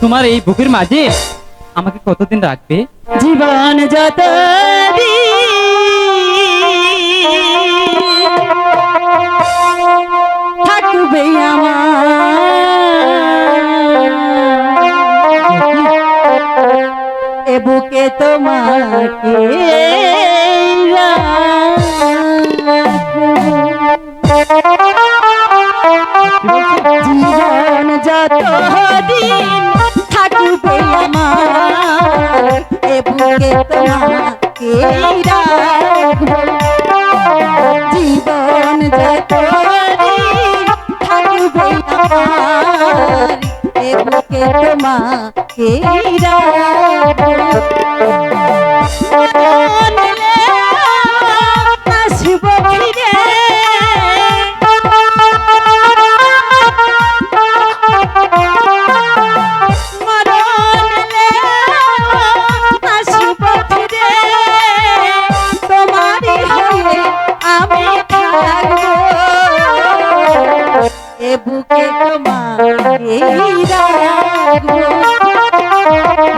তোমার এই বুকের মাঝে আমাকে কতদিন রাখবে? জীবন যত থাকবে আমার। এ বুকে তোমাকে জীবন যত বুকে তোমাকে রাখব জীবন যত থাকবে আমার এ বুকে তোমাকে রাখব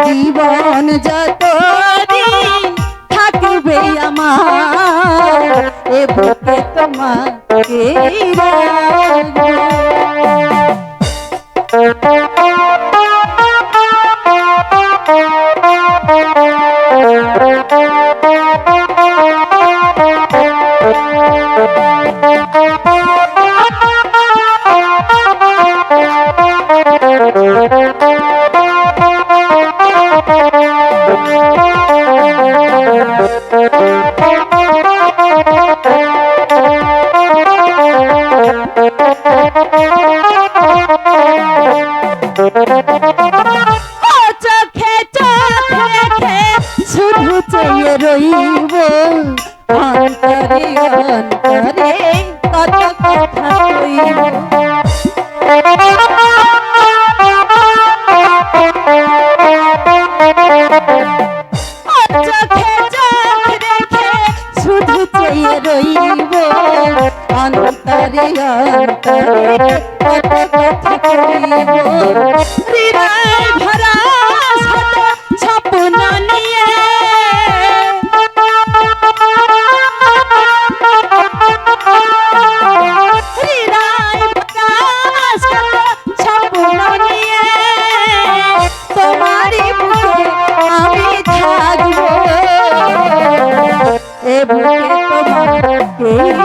জীবন যত দিন থাকবে আমার এ বুকে তোমাকে রাখব রইব। অন্তরে অন্তরে কত কথা কইব। রইব অন্তরে অন্তরে। কত কথা কইব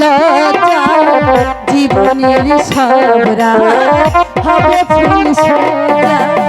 লজ্জা জীবনের সবরা হবে ফুল সোজা